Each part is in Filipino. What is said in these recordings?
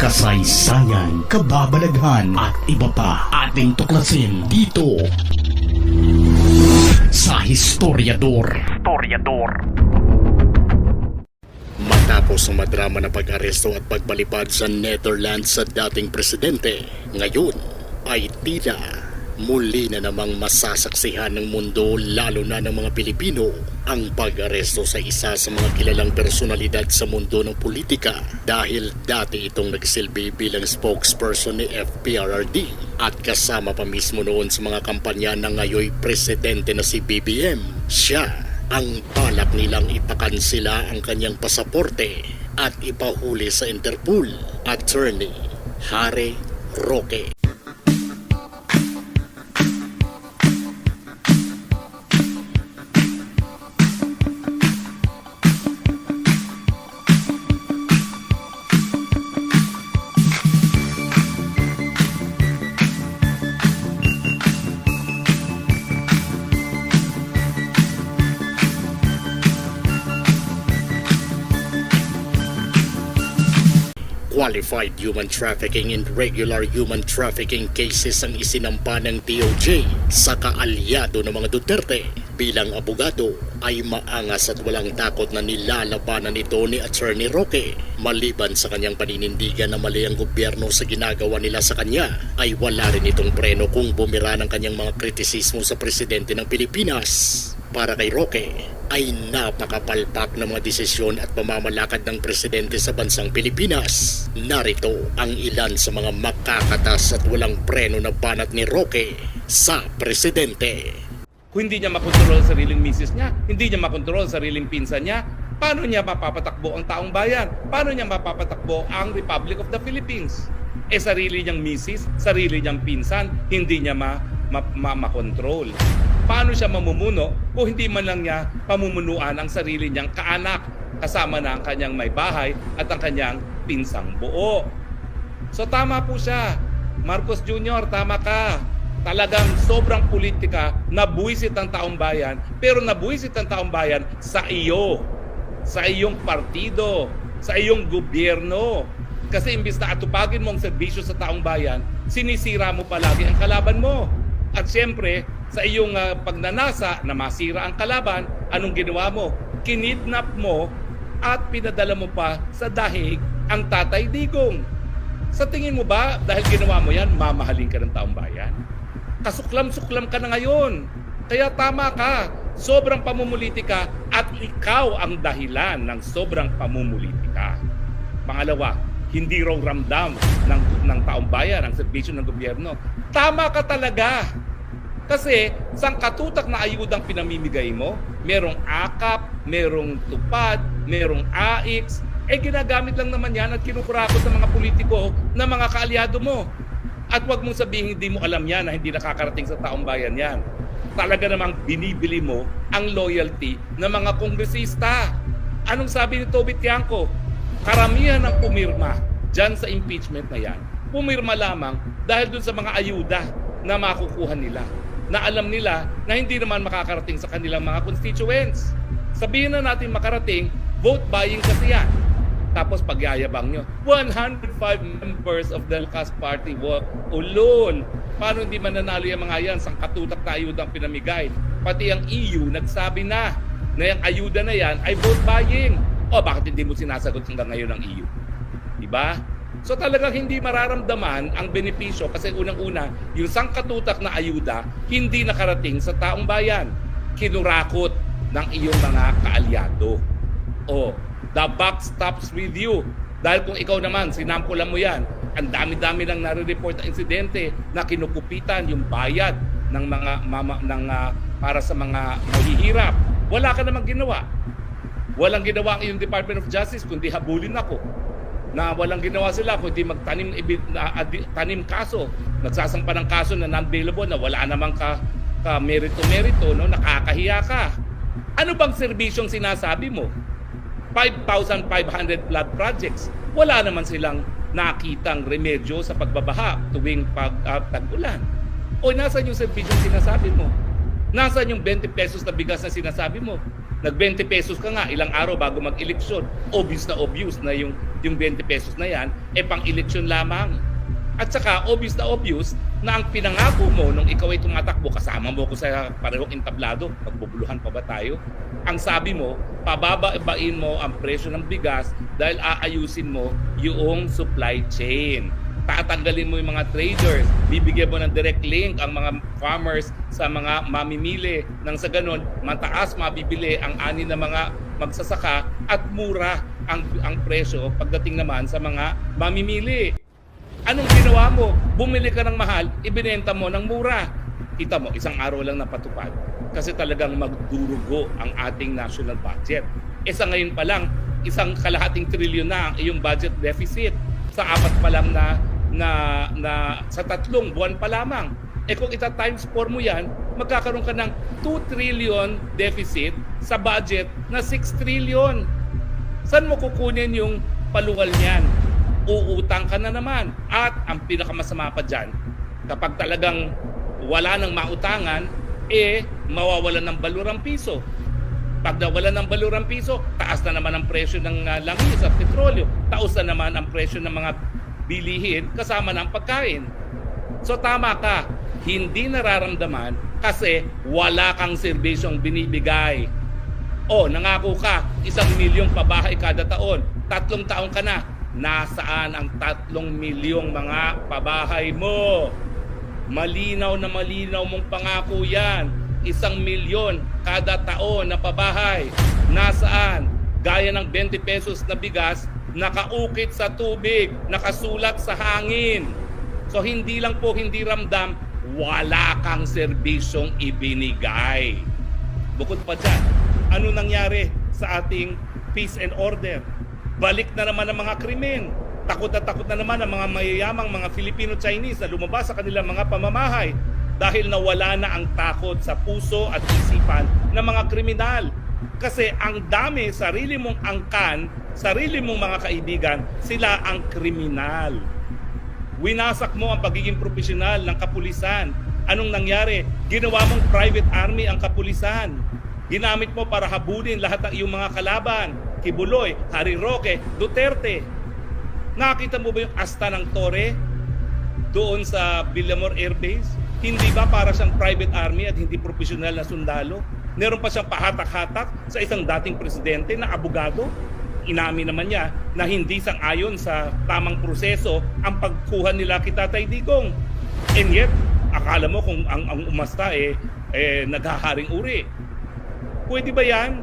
kasaysayan, kababalaghan at iba pa ating tuklasin dito sa Historiador. Historiador. Matapos ang madrama na pag-aresto at pagbalipad sa Netherlands sa dating presidente, ngayon ay tila muli na namang masasaksihan ng mundo lalo na ng mga Pilipino ang pag-aresto sa isa sa mga kilalang personalidad sa mundo ng politika dahil dati itong nagsilbi bilang spokesperson ni FPRRD at kasama pa mismo noon sa mga kampanya ng ngayoy presidente na si BBM. Siya ang balak nilang ipakansila ang kanyang pasaporte at ipahuli sa Interpol. Attorney Harry Roque. Qualified human trafficking and regular human trafficking cases ang isinampa ng DOJ sa kaalyado ng mga Duterte. Bilang abogado ay maangas at walang takot na nilalabanan ito ni Attorney Roque. Maliban sa kanyang paninindigan na mali ang gobyerno sa ginagawa nila sa kanya, ay wala rin itong preno kung bumira ng kanyang mga kritisismo sa presidente ng Pilipinas. Para kay Roque, ay napakapalpak ng mga desisyon at pamamalakad ng presidente sa bansang Pilipinas. Narito ang ilan sa mga makakatas at walang preno na banat ni Roque sa presidente. Kung hindi niya makontrol ang sariling misis niya, hindi niya makontrol ang sariling pinsan niya, paano niya mapapatakbo ang taong bayan? Paano niya mapapatakbo ang Republic of the Philippines? Eh sarili niyang misis, sarili niyang pinsan, hindi niya ma, ma, ma, makontrol. Paano siya mamumuno kung hindi man lang niya pamumunuan ang sarili niyang kaanak kasama na ang kanyang may bahay at ang kanyang pinsang buo? So tama po siya. Marcos Jr., tama ka. Talagang sobrang politika, nabuisit ang taong bayan, pero nabuisit ang taong bayan sa iyo, sa iyong partido, sa iyong gobyerno. Kasi imbis na atupagin mo ang serbisyo sa taong bayan, sinisira mo palagi ang kalaban mo. At siyempre, sa iyong ah, pagnanasa na masira ang kalaban, anong ginawa mo? Kinidnap mo at pinadala mo pa sa dahig ang tatay digong. Sa tingin mo ba, dahil ginawa mo yan, mamahalin ka ng taong bayan? Kasuklam-suklam ka na ngayon. Kaya tama ka. Sobrang pamumulitika at ikaw ang dahilan ng sobrang pamumulitika. Pangalawa, hindi raw ramdam ng, ng taong bayan ang serbisyo ng gobyerno. Tama ka talaga. Kasi sa katutak na ayudang pinamimigay mo, merong akap, merong tupad, merong AIX, eh ginagamit lang naman yan at kinukurakot ng mga politiko na mga kaalyado mo. At wag mong sabihin hindi mo alam yan na hindi nakakarating sa taong bayan yan. Talaga namang binibili mo ang loyalty ng mga kongresista. Anong sabi ni Toby Tiangco? Karamihan ng pumirma dyan sa impeachment na yan, pumirma lamang dahil dun sa mga ayuda na makukuha nila na alam nila na hindi naman makakarating sa kanilang mga constituents. Sabihin na natin makarating, vote buying kasi yan. Tapos pagyayabang nyo, 105 members of the Lakas Party walk. Ulol! Paano hindi mananalo yung mga yan sa katutak na ayuda ang pinamigay? Pati ang EU nagsabi na na yung ayuda na yan ay vote buying. O bakit hindi mo sinasagot hanggang ngayon ang EU? Diba? So talagang hindi mararamdaman ang benepisyo kasi unang-una, yung sangkatutak na ayuda hindi nakarating sa taong bayan. Kinurakot ng iyong mga kaalyado. O, the buck stops with you. Dahil kung ikaw naman, sinampulan mo yan, ang dami-dami lang nare-report na insidente na kinukupitan yung bayad ng mga mama, ng, ah, para sa mga mahihirap. Wala ka namang ginawa. Walang ginawa ang iyong Department of Justice kundi habulin ako na walang ginawa sila kundi magtanim tanim kaso. Nagsasampa ng kaso na non-bailable na wala namang ka, ka merito-merito no? Nakakahiya ka. Ano bang serbisyong sinasabi mo? 5,500 flood projects. Wala naman silang nakitang remedyo sa pagbabaha tuwing pag uh, tag-ulan. O nasaan yung serbisyong sinasabi mo? Nasaan yung 20 pesos na bigas na sinasabi mo Nag 20 pesos ka nga ilang araw bago mag-eleksyon. Obvious na obvious na yung yung 20 pesos na yan eh pang eleksyon lamang. At saka obvious na obvious na ang pinangako mo nung ikaw ay tumatakbo kasama mo ko sa parehong entablado, magbubuluhan pa ba tayo? Ang sabi mo, pababain mo ang presyo ng bigas dahil aayusin mo yung supply chain tatanggalin mo yung mga traders, bibigyan mo ng direct link ang mga farmers sa mga mamimili nang sa ganun, mataas mabibili ang ani ng mga magsasaka at mura ang, ang presyo pagdating naman sa mga mamimili. Anong ginawa mo? Bumili ka ng mahal, ibinenta mo ng mura. Kita mo, isang araw lang napatupad kasi talagang magdurugo ang ating national budget. E sa ngayon pa lang, isang kalahating trilyon na ang iyong budget deficit sa apat pa lang na na na sa tatlong buwan pa lamang. Eh kung ita times 4 mo yan, magkakaroon ka ng 2 trillion deficit sa budget na 6 trillion. Saan mo kukunin yung paluwal niyan? Uutang ka na naman. At ang pinakamasama pa dyan, kapag talagang wala nang mautangan, eh mawawalan ng balurang piso. Pag nawalan ng balurang piso, taas na naman ang presyo ng uh, langis at petrolyo. Taos na naman ang presyo ng mga bilihin kasama ng pagkain. So tama ka, hindi nararamdaman kasi wala kang serbisyong binibigay. O, nangako ka, isang milyong pabahay kada taon. Tatlong taon ka na. Nasaan ang tatlong milyong mga pabahay mo? Malinaw na malinaw mong pangako yan. Isang milyon kada taon na pabahay. Nasaan? Gaya ng 20 pesos na bigas, nakaukit sa tubig, nakasulat sa hangin. So hindi lang po hindi ramdam, wala kang serbisyong ibinigay. Bukod pa dyan, ano nangyari sa ating peace and order? Balik na naman ang mga krimen. Takot na takot na naman ang mga mayayamang mga Filipino-Chinese na lumabas sa kanilang mga pamamahay dahil nawala na ang takot sa puso at isipan ng mga kriminal. Kasi ang dami, sarili mong angkan, sarili mong mga kaibigan, sila ang kriminal. Winasak mo ang pagiging profesional ng kapulisan. Anong nangyari? Ginawa mong private army ang kapulisan. Ginamit mo para habulin lahat ng iyong mga kalaban. Kibuloy, Harry Roque, Duterte. Nakita mo ba yung asta ng Torre doon sa Villamor Air Base? Hindi ba para siyang private army at hindi profesional na sundalo? Meron pa siyang pahatak-hatak sa isang dating presidente na abogado. Inamin naman niya na hindi sang-ayon sa tamang proseso ang pagkuha nila kay Tatay Digong. And yet, akala mo kung ang, ang umasta eh, eh naghaharing uri. Pwede ba yan?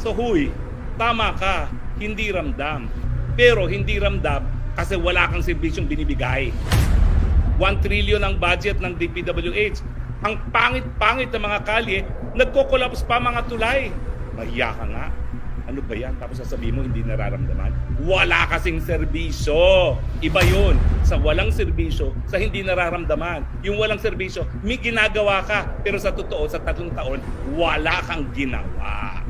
So huy, tama ka, hindi ramdam. Pero hindi ramdam kasi wala kang serbisyong binibigay. 1 trillion ang budget ng DPWH. Ang pangit-pangit ng mga kalye, nagko-collapse pa mga tulay. Mahiya ka nga. Ano ba yan? Tapos sasabihin mo hindi nararamdaman? Wala kasing serbisyo. Iba yun. Sa walang serbisyo, sa hindi nararamdaman. Yung walang serbisyo, may ginagawa ka. Pero sa totoo, sa tatlong taon, wala kang ginawa.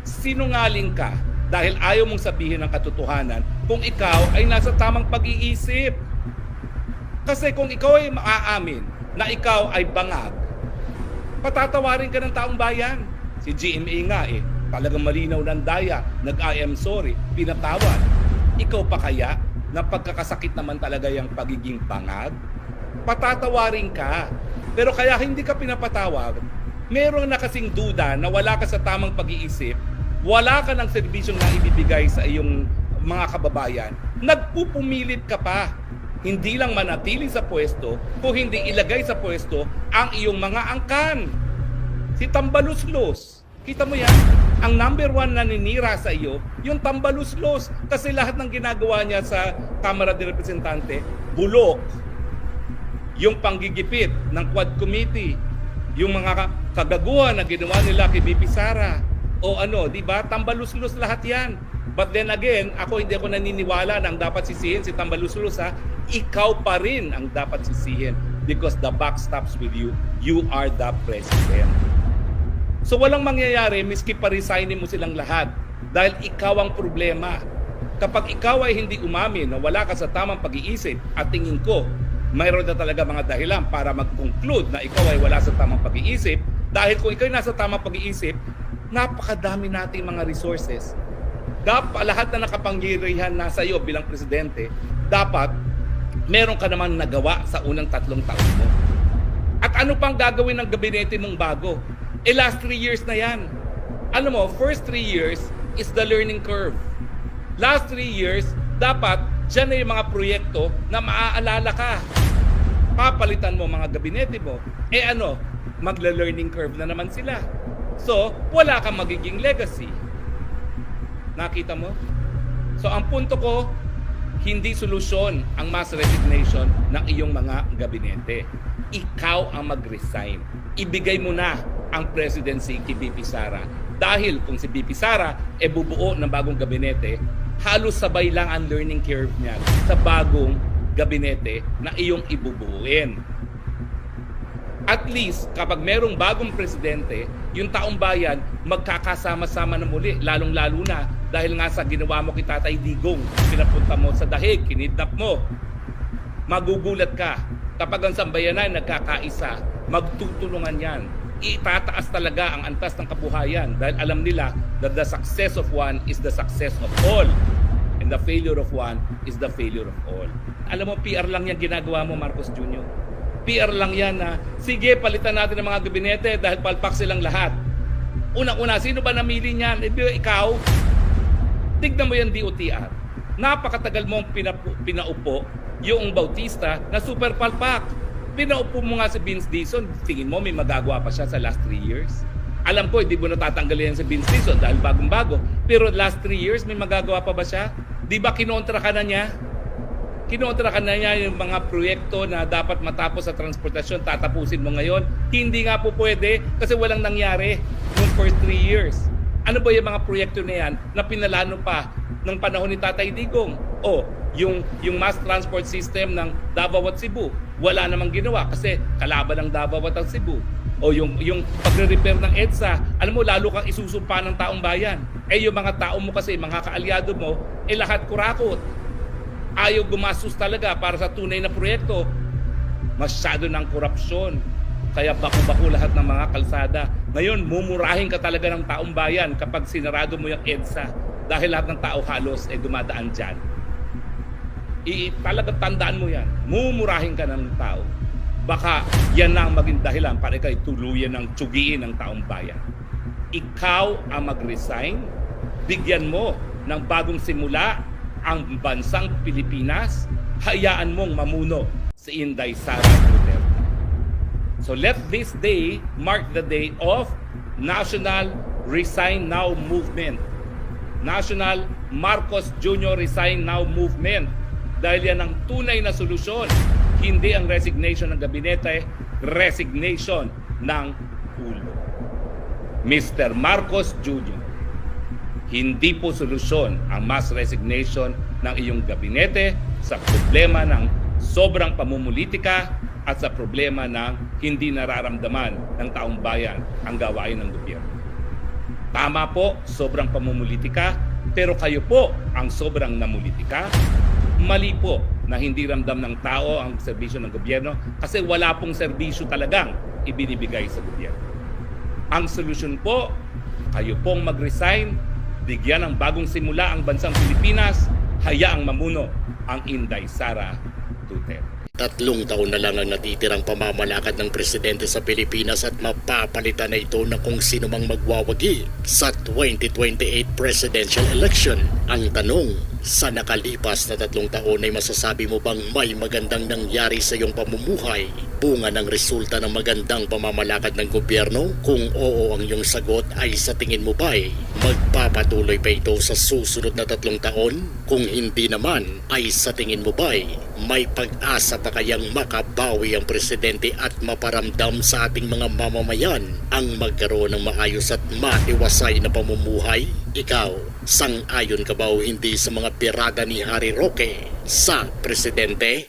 Sinungaling ka dahil ayaw mong sabihin ang katotohanan kung ikaw ay nasa tamang pag-iisip. Kasi kung ikaw ay maaamin na ikaw ay bangag, patatawarin ka ng taong bayan. Si GMA nga eh, talagang malinaw ng daya, nag-I am sorry, pinatawad. Ikaw pa kaya na pagkakasakit naman talaga yung pagiging bangag? Patatawarin ka. Pero kaya hindi ka pinapatawag, meron na kasing duda na wala ka sa tamang pag-iisip, wala ka ng serbisyong na ibibigay sa iyong mga kababayan, nagpupumilit ka pa hindi lang manatili sa pwesto, kung hindi ilagay sa pwesto ang iyong mga angkan. Si Tambaluslos, kita mo yan? Ang number one na ninira sa iyo, yung Tambaluslos. Kasi lahat ng ginagawa niya sa Kamara de Representante, bulok. Yung panggigipit ng Quad Committee, yung mga kagaguhan na ginawa nila kay BP Sara, o ano, di ba? Tambaluslos lahat yan. But then again, ako hindi ako naniniwala na ang dapat sisihin si Tambaluslos ha. Ikaw pa rin ang dapat sisihin because the buck stops with you. You are the president. So walang mangyayari miski pa resignin mo silang lahat dahil ikaw ang problema. Kapag ikaw ay hindi umamin na wala ka sa tamang pag-iisip at tingin ko mayroon na talaga mga dahilan para mag-conclude na ikaw ay wala sa tamang pag-iisip dahil kung ikaw ay nasa tamang pag-iisip, napakadami nating mga resources. Dapat lahat na nakapangyarihan nasa iyo bilang presidente, dapat meron ka naman nagawa sa unang tatlong taon mo. At ano pang gagawin ng gabinete mong bago? Eh last three years na yan. Alam mo, first three years is the learning curve. Last three years, dapat dyan na yung mga proyekto na maaalala ka. Papalitan mo mga gabinete mo. Eh ano, magla-learning curve na naman sila. So, wala kang magiging legacy. Nakita mo? So, ang punto ko, hindi solusyon ang mass resignation ng iyong mga gabinete. Ikaw ang mag-resign. Ibigay mo na ang presidency kay BP Sara. Dahil kung si BP Sara e bubuo ng bagong gabinete, halos sabay lang ang learning curve niya sa bagong gabinete na iyong ibubuuin. At least, kapag merong bagong presidente, yung taong bayan magkakasama-sama na muli, lalong-lalo na dahil nga sa ginawa mo kay Tatay Digong, pinapunta mo sa dahig, kinidnap mo. Magugulat ka kapag ang sambayanan nagkakaisa, magtutulungan yan. Itataas talaga ang antas ng kabuhayan dahil alam nila that the success of one is the success of all. And the failure of one is the failure of all. Alam mo, PR lang yan ginagawa mo, Marcos Jr. PR lang yan na, sige, palitan natin ang mga gabinete dahil palpak silang lahat. Unang-una, sino ba namili niyan? Ba ikaw? Tignan mo yan, DOTR. Napakatagal mong pinaupo yung Bautista na super palpak. Pinaupo mo nga si Vince Dizon, tingin mo may magagawa pa siya sa last three years? Alam ko, hindi mo natatanggalin yan si Vince Dizon dahil bagong-bago. Pero last three years, may magagawa pa ba siya? Di ba kinontra ka na niya? Kinontra ka na niya yung mga proyekto na dapat matapos sa transportasyon, tatapusin mo ngayon. Hindi nga po pwede kasi walang nangyari noong first three years. Ano ba yung mga proyekto na yan na pinalano pa ng panahon ni Tatay Digong? O, yung, yung mass transport system ng Davao at Cebu, wala namang ginawa kasi kalaban ng Davao at ang Cebu. O yung, yung pagre-repair ng EDSA, alam mo, lalo kang isusumpa ng taong bayan. Eh yung mga tao mo kasi, mga kaalyado mo, eh lahat kurakot ayaw gumastos talaga para sa tunay na proyekto. Masyado ng korupsyon. Kaya baku-baku lahat ng mga kalsada. Ngayon, mumurahin ka talaga ng taong bayan kapag sinarado mo yung EDSA dahil lahat ng tao halos ay dumadaan dyan. I, talaga tandaan mo yan. Mumurahin ka ng tao. Baka yan na ang maging dahilan para ikaw tuluyan ng tsugiin ng taong bayan. Ikaw ang mag-resign, bigyan mo ng bagong simula ang bansang Pilipinas, hayaan mong mamuno si Inday Sara Duterte. So let this day mark the day of National Resign Now Movement. National Marcos Jr. Resign Now Movement. Dahil yan ang tunay na solusyon. Hindi ang resignation ng gabinete, resignation ng ulo. Mr. Marcos Jr. Hindi po solusyon ang mass resignation ng iyong gabinete sa problema ng sobrang pamumulitika at sa problema ng hindi nararamdaman ng taong bayan ang gawain ng gobyerno. Tama po, sobrang pamumulitika, pero kayo po ang sobrang namulitika. Mali po na hindi ramdam ng tao ang serbisyo ng gobyerno kasi wala pong serbisyo talagang ibinibigay sa gobyerno. Ang solusyon po, kayo pong mag-resign, bigyan ng bagong simula ang bansang Pilipinas, hayaang mamuno ang Inday Sara Duterte. Tatlong taon na lang ang natitirang pamamalakad ng presidente sa Pilipinas at mapapalitan na ito na kung sino mang magwawagi sa 2028 presidential election. Ang tanong, sa nakalipas na tatlong taon ay masasabi mo bang may magandang nangyari sa iyong pamumuhay? Bunga ng resulta ng magandang pamamalakad ng gobyerno? Kung oo ang iyong sagot ay sa tingin mo ba'y magpapatuloy pa ito sa susunod na tatlong taon? Kung hindi naman ay sa tingin mo ba'y may pag-asa pa kayang makabawi ang presidente at maparamdam sa ating mga mamamayan ang magkaroon ng maayos at matiwasay na pamumuhay? Ikaw, sang-ayon ka ba o hindi sa mga pirada ni Harry Roque sa presidente?